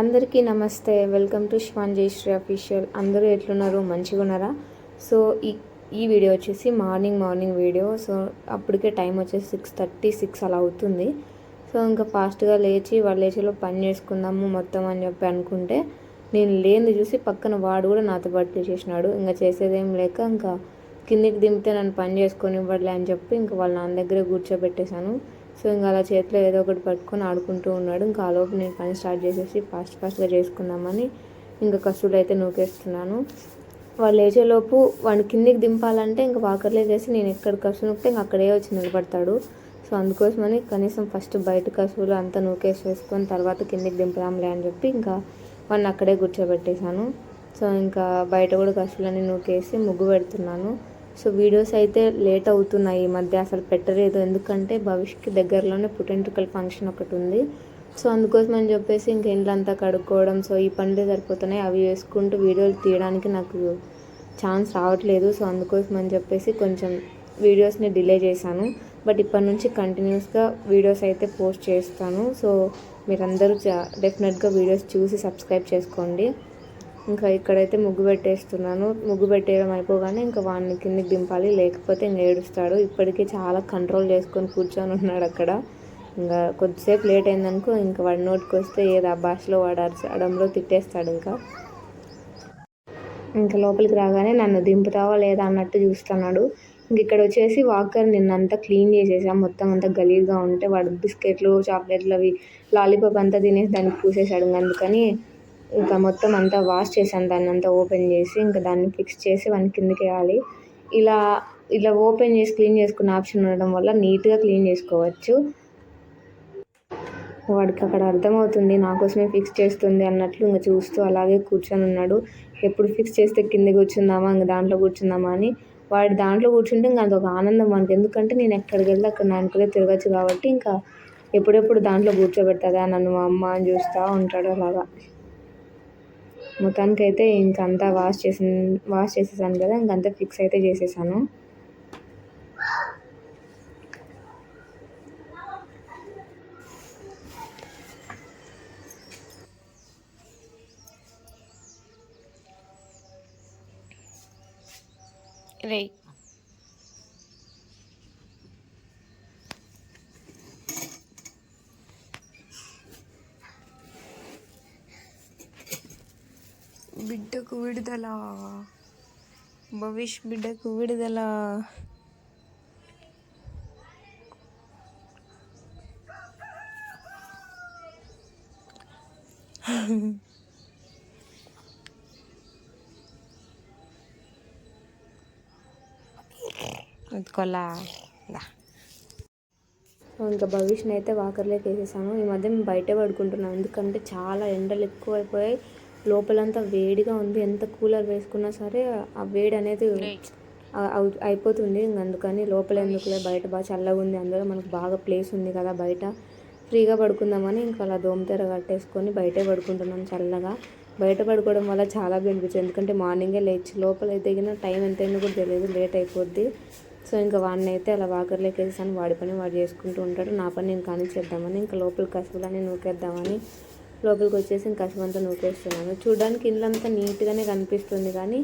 అందరికీ నమస్తే. Welcome to Shivan Jayashree official అందరూ ఎట్లున్నారు? మంచిగా ఉన్నారా? సో ఈ ఈ వీడియో వచ్చేసి మార్నింగ్ మార్నింగ్ వీడియో. సో అప్పటికే టైం వచ్చేసి సిక్స్ థర్టీ సిక్స్ అలా అవుతుంది. సో ఇంకా ఫాస్ట్గా లేచి వాళ్ళు లేచేలో పని చేసుకుందాము మొత్తం అని చెప్పి అనుకుంటే నేను లేనిది చూసి పక్కన వాడు కూడా నాతో పాటు చేసినాడు. ఇంకా చేసేదేం లేక ఇంకా కిందికి దింపితే నన్ను పని చేసుకొని ఇవ్వట్లే అని చెప్పి ఇంకా వాళ్ళ నాన్న దగ్గరే కూర్చోబెట్టేశాను. సో ఇంకా అలా చేతిలో ఏదో ఒకటి పట్టుకొని ఆడుకుంటూ ఉన్నాడు. ఇంకా ఆ లోపు నేను పని స్టార్ట్ చేసేసి ఫాస్ట్ ఫాస్ట్గా చేసుకుందామని ఇంకా కసులు అయితే నూకేస్తున్నాను. వాళ్ళు లేచేలోపు వాడిని కిందికి దింపాలంటే ఇంకా వాకర్లే చేసి నేను ఎక్కడ కసు నూకితే ఇంకా అక్కడే వచ్చి నిలబడతాడు. సో అందుకోసమని కనీసం ఫస్ట్ బయట కసువులు అంతా నూకేసి వేసుకొని తర్వాత కిందికి దింపదాంలే అని చెప్పి ఇంకా వాడిని అక్కడే కూర్చోబెట్టేశాను. సో ఇంకా బయట కూడా కసువులన్నీ నూకేసి ముగ్గు పెడుతున్నాను. సో వీడియోస్ అయితే లేట్ అవుతున్నాయి ఈ మధ్య అసలు పెట్టలేదు. ఎందుకంటే భవిష్యత్కి దగ్గరలోనే పుట్టెంట్రుకల ఫంక్షన్ ఒకటి ఉంది. సో అందుకోసం అని చెప్పేసి ఇంక ఇండ్లంతా కడుక్కోవడం సో ఈ పనులే సరిపోతున్నాయి. అవి వేసుకుంటూ వీడియోలు తీయడానికి నాకు ఛాన్స్ రావట్లేదు. సో అందుకోసం అని చెప్పేసి కొంచెం వీడియోస్ని డిలే చేశాను. బట్ ఇప్పటి నుంచి కంటిన్యూస్గా వీడియోస్ అయితే పోస్ట్ చేస్తాను. సో మీరందరూ డెఫినెట్గా వీడియోస్ చూసి సబ్స్క్రైబ్ చేసుకోండి. ఇంకా ఇక్కడైతే ముగ్గు పెట్టేస్తున్నాను. ముగ్గు పెట్టేయడం అయిపోగానే ఇంకా వాడిని కిందకి దింపాలి. లేకపోతే ఇంకా ఏడుస్తాడు. ఇప్పటికే చాలా కంట్రోల్ చేసుకొని కూర్చొని ఉన్నాడు అక్కడ. ఇంకా కొద్దిసేపు లేట్ అయిందనుకో ఇంకా వాడి నోటికి వస్తే ఏదో ఆ భాషలో వాడు అరచడంలో తిట్టేస్తాడు ఇంకా. ఇంకా లోపలికి రాగానే నన్ను దింపుతావా లేదా అన్నట్టు చూస్తున్నాడు. ఇంక ఇక్కడ వచ్చేసి వాకర్ నిన్నంతా క్లీన్ చేసేసాం. మొత్తం అంతా గలీజ్గా ఉంటే వాడు బిస్కెట్లు చాక్లెట్లు అవి లాలీపాప్ అంతా తినేసి దానికి పూసేసాడు అందుకని ఇంకా మొత్తం అంతా వాష్ చేశాను దాన్ని అంతా ఓపెన్ చేసి ఇంకా దాన్ని ఫిక్స్ చేసి వాడిని కిందకి వేయాలి. ఇలా ఇలా ఓపెన్ చేసి క్లీన్ చేసుకునే ఆప్షన్ ఉండడం వల్ల నీట్గా క్లీన్ చేసుకోవచ్చు. వాడికి అక్కడ అర్థమవుతుంది నా కోసమే ఫిక్స్ చేస్తుంది అన్నట్లు ఇంకా చూస్తూ అలాగే కూర్చొని ఉన్నాడు. ఎప్పుడు ఫిక్స్ చేస్తే కింద కూర్చుందామా ఇంకా దాంట్లో కూర్చుందామా అని. వాడి దాంట్లో కూర్చుంటే ఇంకా అదొక ఆనందం మనకి. ఎందుకంటే నేను ఎక్కడికి వెళ్తే అక్కడ నా వెనకలే తిరగచ్చు కాబట్టి ఇంకా ఎప్పుడెప్పుడు దాంట్లో కూర్చోబెడతాదా నన్ను మా అమ్మ అని చూస్తూ ఉంటాడు అలాగా. మొత్తానికైతే ఇంకంతా వాష్ చేసి వాష్ చేసేసాను కదా ఇంకంతా ఫిక్స్ అయితే చేసేసాను. రే బిడ్డకు విడుదల. భవిష్ బిడ్డకు విడుదల. ఇంకా భవిష్యని అయితే వాకర్లోకి వేసేసాను ఈ మధ్య మేము బయట పడుకుంటున్నాం. ఎందుకంటే చాలా ఎండలు ఎక్కువైపోయాయి. లోపలంతా వేడిగా ఉంది. ఎంత కూలర్ వేసుకున్నా సరే ఆ వేడి అనేది అయిపోతుంది. అందుకని లోపల ఎందుకులే బయట బాగా చల్లగా ఉంది. అందులో మనకు బాగా ప్లేస్ ఉంది కదా బయట. ఫ్రీగా పడుకుందామని ఇంకా అలా దోమతెర కట్టేసుకొని బయటే పడుకుంటున్నాం చల్లగా. బయట పడుకోవడం వల్ల చాలా బెనిఫిట్స్. ఎందుకంటే మార్నింగే లేచి లోపల దిగిన టైం ఎంతైందో కూడా తెలియదు. లేట్ అయిపోద్ది. సో ఇంకా వాడిని అయితే అలా వాకర్లోకి వేసాను వాడి పని వాడు చేసుకుంటూ ఉంటాడు. నా పని నేను కానీ చేద్దామని ఇంకా లోపల కసుపులని నూకేద్దామని లోపలికి వచ్చేసి కసమంతా నూకేస్తున్నాను. చూడడానికి ఇల్లంతా నీట్గానే కనిపిస్తుంది కానీ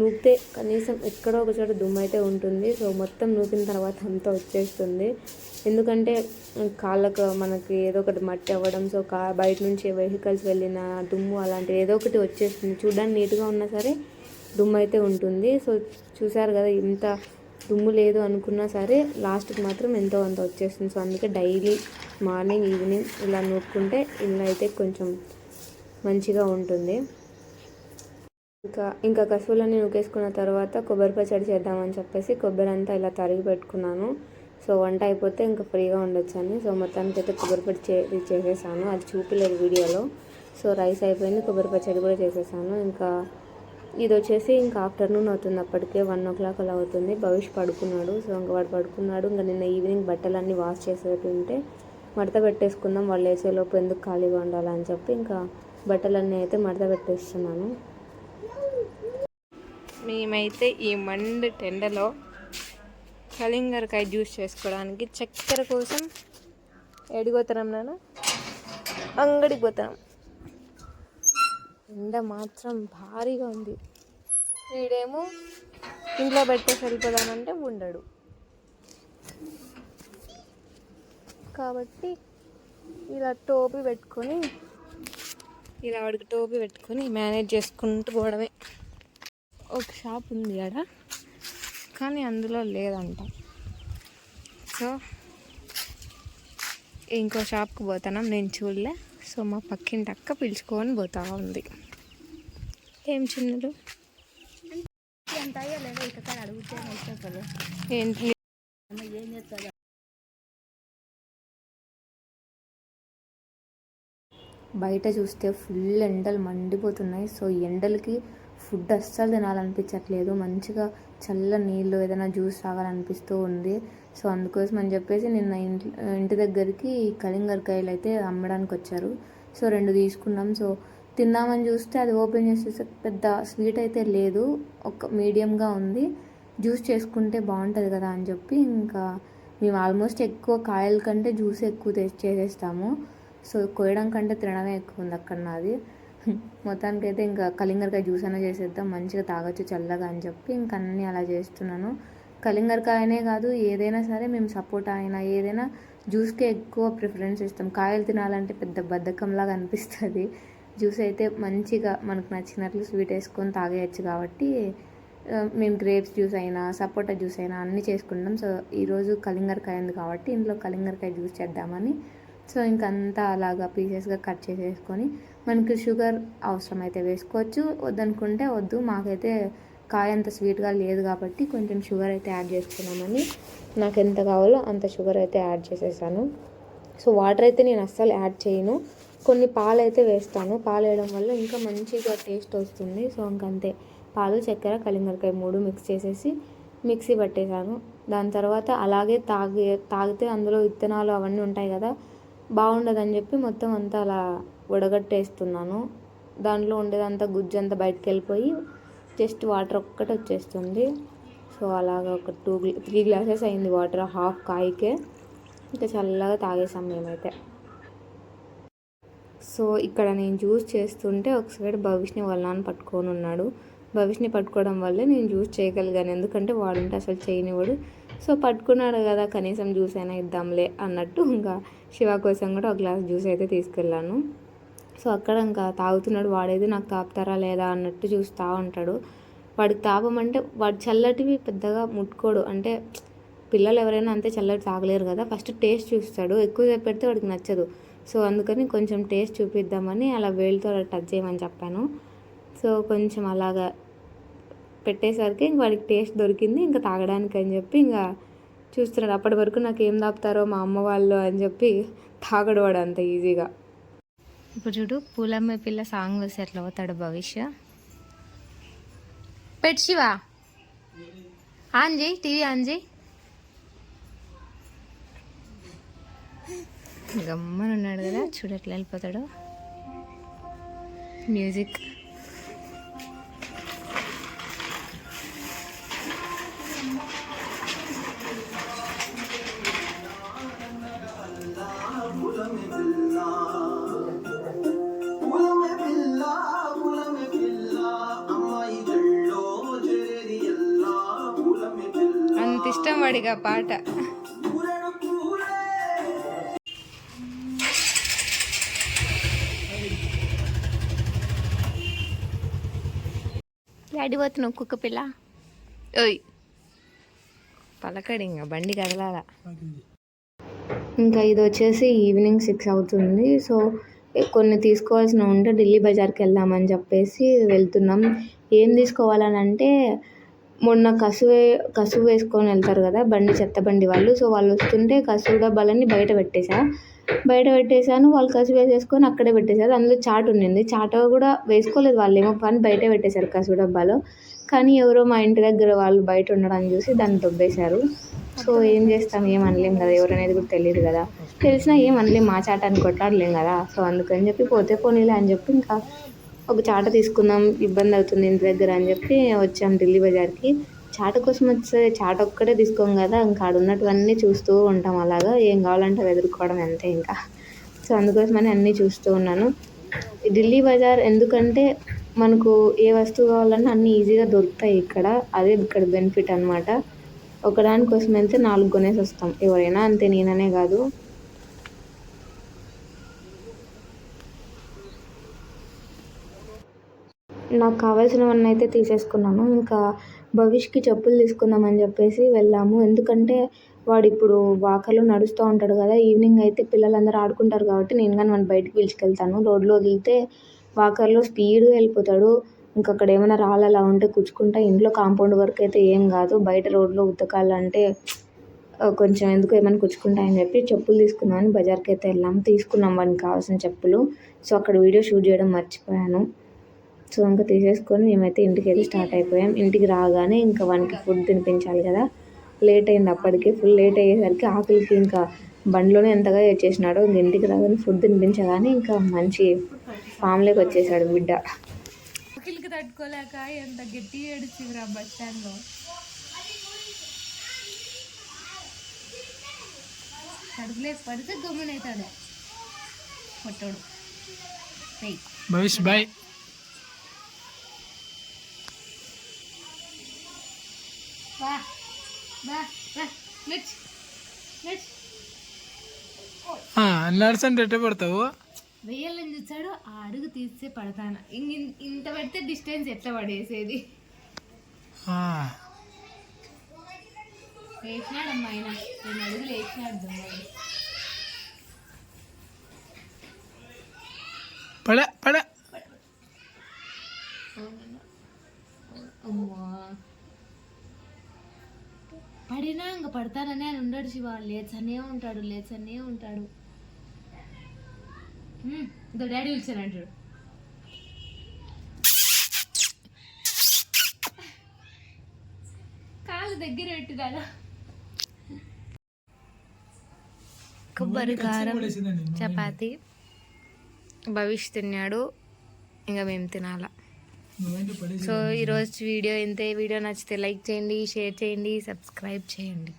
నూకితే కనీసం ఎక్కడో ఒక చోట దుమ్ము అయితే ఉంటుంది. సో మొత్తం నూకిన తర్వాత అంతా వచ్చేస్తుంది. ఎందుకంటే కాళ్ళకు మనకి ఏదో ఒకటి మట్టి అవ్వడం సో కా బయట నుంచి వెహికల్స్ వెళ్ళిన దుమ్ము అలాంటివి ఏదో ఒకటి వచ్చేస్తుంది. చూడడానికి నీట్గా ఉన్నా సరే దుమ్ము అయితే ఉంటుంది. సో చూసారు కదా ఇంత దుమ్ము లేదు అనుకున్నా సరే లాస్ట్కి మాత్రం ఎంతో అంత వచ్చేస్తుంది. సో అందుకే డైలీ మార్నింగ్ ఈవినింగ్ ఇలా నూక్కుంటే ఇలా అయితే కొంచెం మంచిగా ఉంటుంది. ఇంకా ఇంకా కసువులన్నీ నూకేసుకున్న తర్వాత కొబ్బరి పచ్చడి చేద్దామని చెప్పేసి కొబ్బరి అంతా ఇలా తరిగి పెట్టుకున్నాను. సో వంట అయిపోతే ఇంకా ఫ్రీగా ఉండొచ్చు అని సో మొత్తానికి అయితే కొబ్బరి పచ్చడి చే చేసేసాను. అది చూపిలేదు వీడియోలో. సో రైస్ అయిపోయింది కొబ్బరి పచ్చడి కూడా చేసేసాను. ఇంకా ఇది వచ్చేసి ఇంకా ఆఫ్టర్నూన్ అవుతుంది. అప్పటికే వన్ ఓ క్లాక్ అలా అవుతుంది. భవిష్ పడుకున్నాడు. సో ఇంకా వాడు పడుకున్నాడు. ఇంకా నిన్న ఈవినింగ్ బట్టలన్నీ వాష్ చేసేటుంటే మడత పెట్టేసుకుందాం. వాళ్ళు వేసేలోపు ఎందుకు ఖాళీగా ఉండాలని చెప్పి ఇంకా బట్టలన్నీ అయితే మడత పెట్టేస్తున్నాను. మేమైతే ఈ మండు టెండలో కలింగరకాయ జ్యూస్ చేసుకోవడానికి చక్కెర కోసం ఎడిగోతున్నాం నాన్న? అంగడికి పోతున్నాం. ఎండ మాత్రం భారీగా ఉంది. వీడేమో ఇంట్లో పెట్టేసి వెళ్ళిపోదామంటే ఉండడు. కాబట్టి ఇలా టోపీ పెట్టుకొని ఇలా వాడికి టోపీ పెట్టుకొని మేనేజ్ చేసుకుంటూ పోవడమే. ఒక షాప్ ఉంది ఆడ కానీ అందులో లేదంట. సో ఇంకో షాప్కి పోతాను నేను చూడలే. సో మా పక్కింటి అక్క పిలుచుకొని పోతా ఉంది. ఏం చిన్నలు? ఎంత అయ్యలేదు ఇంకా అడిగితే అయిపోతుంది ఏంటి ఏం చేస్తుంది బయట చూస్తే ఫుల్ ఎండలు మండిపోతున్నాయి. సో ఎండలకి ఫుడ్ అస్సలు తినాలనిపించట్లేదు. మంచిగా చల్ల నీళ్ళు ఏదైనా జ్యూస్ తాగాలనిపిస్తూ ఉంది. సో అందుకోసం అని చెప్పేసి నిన్న ఇంటి ఇంటి దగ్గరికి కలింగరకాయలు అయితే అమ్మడానికి వచ్చారు సో రెండు తీసుకున్నాం. సో తిందామని చూస్తే అది ఓపెన్ చేసేసి పెద్ద స్వీట్ అయితే లేదు. ఒక మీడియంగా ఉంది. జ్యూస్ చేసుకుంటే బాగుంటుంది కదా అని చెప్పి ఇంకా మేము ఆల్మోస్ట్ ఎక్కువ కాయల కంటే జ్యూస్ ఎక్కువ చేసేస్తాము. సో కోయడం కంటే తినడమే ఎక్కువ ఉంది అక్కడ నాది. మొత్తానికైతే ఇంకా కలింగరకాయ జ్యూస్ అయినా చేసేద్దాం. మంచిగా తాగొచ్చు చల్లగా అని చెప్పి ఇంక అన్నీ అలా చేస్తున్నాను. కలింగరకాయనే కాదు ఏదైనా సరే మేము సపోటా అయినా ఏదైనా జ్యూస్కే ఎక్కువ ప్రిఫరెన్స్ ఇస్తాం. కాయలు తినాలంటే పెద్ద బద్ధకంలాగా అనిపిస్తుంది. జ్యూస్ అయితే మంచిగా మనకు నచ్చినట్లు స్వీట్ వేసుకొని తాగేయచ్చు కాబట్టి మేము గ్రేప్స్ జ్యూస్ అయినా సపోటా జ్యూస్ అయినా అన్నీ చేసుకుంటాం. సో ఈరోజు కలింగరకాయ ఉంది కాబట్టి ఇంట్లో కలింగరకాయ జ్యూస్ చేద్దామని. సో ఇంకంతా అలాగా పీసెస్గా కట్ చేసేసుకొని మనకి షుగర్ అవసరమైతే వేసుకోవచ్చు. వద్దనుకుంటే వద్దు. మాకైతే కాయ అంత స్వీట్గా లేదు కాబట్టి కొంచెం షుగర్ అయితే యాడ్ చేసుకున్నామని. నాకు ఎంత కావాలో అంత షుగర్ అయితే యాడ్ చేసేసాను. సో వాటర్ అయితే నేను అస్సలు యాడ్ చేయను. కొన్ని పాలు అయితే వేస్తాను. పాలు వేయడం వల్ల ఇంకా మంచిగా టేస్ట్ వస్తుంది. సో ఇంకంతే పాలు చక్కెర కలింగరకాయ మూడు మిక్స్ చేసేసి మిక్సీ పట్టేశాను. దాని తర్వాత అలాగే తాగి తాగితే అందులో విత్తనాలు అవన్నీ ఉంటాయి కదా బాగుండదని చెప్పి మొత్తం అంతా అలా వడగట్టేస్తున్నాను దాంట్లో ఉండేదంతా గుజ్జు అంతా బయటకు వెళ్ళిపోయి జస్ట్ వాటర్ ఒక్కటి వచ్చేస్తుంది. సో అలాగా ఒక టూ త్రీ గ్లాసెస్ అయింది వాటర్ హాఫ్ కాయకే. ఇంకా చల్లగా తాగేసాం మేమైతే. సో ఇక్కడ నేను జ్యూస్ చేస్తుంటే ఒకసారి భవిష్ని వాళ్ళ నాన్న పట్టుకొని ఉన్నాడు. భవిష్ని పట్టుకోవడం వల్లే నేను జ్యూస్ చేయగలిగాను. ఎందుకంటే వాడుంటే అసలు చేయనివాడు సో పట్టుకున్నాడు కదా కనీసం జ్యూస్ అయినా ఇద్దాంలే అన్నట్టు ఇంకా శివ కోసం కూడా ఒక గ్లాస్ జ్యూస్ అయితే తీసుకెళ్ళాను. సో అక్కడ ఇంకా తాగుతున్నాడు. వాడేది నాకు తాపుతారా లేదా అన్నట్టు చూస్తూ ఉంటాడు. వాడికి తాపమంటే వాడు చల్లటివి పెద్దగా ముట్టుకోడు. అంటే పిల్లలు ఎవరైనా అంతే చల్లటి తాగలేరు కదా. ఫస్ట్ టేస్ట్ చూస్తాడు. ఎక్కువసేపు పెడితే వాడికి నచ్చదు. సో అందుకని కొంచెం టేస్ట్ చూపిద్దామని అలా వేలుతో అలా టచ్ చేయమని చెప్పాను. సో కొంచెం అలాగా పెట్టేసరికి ఇంక వాడికి టేస్ట్ దొరికింది. ఇంకా తాగడానికి అని చెప్పి ఇంకా చూస్తున్నాడు. అప్పటి వరకు నాకు ఏం తాపుతారో మా అమ్మ వాళ్ళు అని చెప్పి తాగడు వాడు అంత ఈజీగా. ఇప్పుడు చూడు పూలమ్మ పిల్ల సాంగ్ వేసి ఎట్లా పోతాడు భవిష్య. పెట్ శివ. ఆన్ చేయి టీవీ ఆన్ చేయి గమ్మని ఉన్నాడు కదా చూడు ఎట్లా వెళ్ళిపోతాడు. మ్యూజిక్. వాడిగా పాట. కూరెడు కూరే యాడి పోతున్నావు కుక్క పిల్ల? ఓయ్. పలకడి ఇంకా బండి కదలాల. ఇంకా ఇది వచ్చేసి ఈవినింగ్ సిక్స్ అవుతుంది. సో కొన్ని తీసుకోవాల్సిన ఉంటే ఢిల్లీ బజార్కి వెళ్దామని చెప్పేసి వెళ్తున్నాం. ఏం తీసుకోవాలని అంటే మొన్న కసువు కసువు వేసుకొని వెళ్తారు కదా బండి చెత్త బండి వాళ్ళు. సో వాళ్ళు వస్తుంటే కసువు డబ్బాలన్నీ బయట పెట్టేశా బయట పెట్టేశాను వాళ్ళు కసువు వేసేసుకొని అక్కడే పెట్టేశారు. అందులో చాట్ ఉండింది. చాట కూడా వేసుకోలేదు వాళ్ళు ఏమో పని బయట పెట్టేశారు కసువు డబ్బాలో. కానీ ఎవరో మా ఇంటి దగ్గర వాళ్ళు బయట ఉండడం చూసి దాన్ని దొబ్బేశారు సో ఏం చేస్తాం ఏం అనలేం కదా ఎవరనేది కూడా తెలియదు కదా. తెలిసినా ఏం అనలేం మా చాటాన్ని అని కొట్లాడలేం కదా. సో అందుకని చెప్పి పోతే పోనీలే అని చెప్పి ఇంకా ఒక చాట తీసుకుందాం ఇబ్బంది అవుతుంది ఇంటి దగ్గర అని చెప్పి వచ్చాం ఢిల్లీ బజార్కి. చాట కోసం వచ్చే చాట ఒక్కటే తీసుకోం కదా ఇంకా ఆడ ఉన్నటువన్నీ చూస్తూ ఉంటాం అలాగా. ఏం కావాలంటే అవి ఎదుర్కోవడం అంతే ఇంకా. సో అందుకోసమని అన్నీ చూస్తూ ఉన్నాను. ఢిల్లీ బజార్ ఎందుకంటే మనకు ఏ వస్తువు కావాలన్నా అన్నీ ఈజీగా దొరుకుతాయి ఇక్కడ. అదే ఇక్కడ బెనిఫిట్ అనమాట ఒకదానికోసం అయితే నాలుగు కొనేసి వస్తాం ఎవరైనా అంతే నేననే కాదు. నాకు కావాల్సినవన్నీ అయితే తీసేసుకున్నాను. ఇంకా భవిష్కి చెప్పులు తీసుకుందామని చెప్పేసి వెళ్ళాము. ఎందుకంటే వాడు ఇప్పుడు వాకర్లో నడుస్తూ ఉంటాడు కదా ఈవినింగ్ అయితే పిల్లలందరూ ఆడుకుంటారు కాబట్టి నేను కానీ వాడిని బయటకు పిలుచుకెళ్తాను. రోడ్లో వదిలితే వాకర్లో స్పీడ్గా వెళ్ళిపోతాడు. ఇంకా అక్కడ ఏమైనా రాళ్ళు అలా ఉంటే కుచ్చుకుంటా ఇంట్లో కాంపౌండ్ వరకు అయితే ఏం కాదు. బయట రోడ్లో ఉతకాలంటే కొంచెం ఎందుకు ఏమైనా కుచ్చుకుంటాయని చెప్పి చెప్పులు తీసుకున్నాను బజార్కి అయితే వెళ్ళాము తీసుకున్నాం వాడికి కావాల్సిన చెప్పులు. సో అక్కడ వీడియో షూట్ చేయడం మర్చిపోయాను. సో ఇంకా తీసేసుకొని మేమైతే ఇంటికి వెళ్ళి స్టార్ట్ అయిపోయాం. ఇంటికి రాగానే ఇంకా వానికి ఫుడ్ తినిపించాలి కదా. లేట్ అయింది అప్పటికే ఫుల్ లేట్ అయ్యేసరికి ఆకలికి ఇంకా బండిలోనే ఎంతగా చేసినాడో ఇంక ఇంటికి రాగానే ఫుడ్ తినిపించగానే ఇంకా మంచి ఫామ్లోకి వచ్చేసాడు బిడ్డ. ఆకలికి తట్టుకోలేక ఎంత గట్టిగా ఏడుచిందిరా బస్ స్టాండ్లో. కడుపులే పడితే గమ్మునవుతాడు పొట్టోడు. బాయ్. నర్సంటే ఎట్ట పడతావు? వేయాలని చూసాడు ఆ అడుగు తీస్తే పడతాను. ఇంత పెడితే డిస్టెన్స్ ఎట్లా పడేసేది? ఆ, వేసినాడు అమ్మ ఆయన. రెండు అడుగులు వేసినాడు దొంగడు పడ పడ. అమ్మా. పడినా ఇంక పడతానని ఆయన ఉండడు శివ. లేచనే ఉంటాడు లేచనే ఉంటాడు. ఇదో డాడీ పిలిచాను అంటాడు. కాలు దగ్గర పెట్టుదా కొబ్బరి కారం చపాతి. భవిష్ తిన్నాడు ఇంకా మేము తినాల. సో ఈరోజు వీడియో ఇంతే. వీడియో నచ్చితే లైక్ చేయండి షేర్ చేయండి సబ్స్క్రైబ్ చేయండి.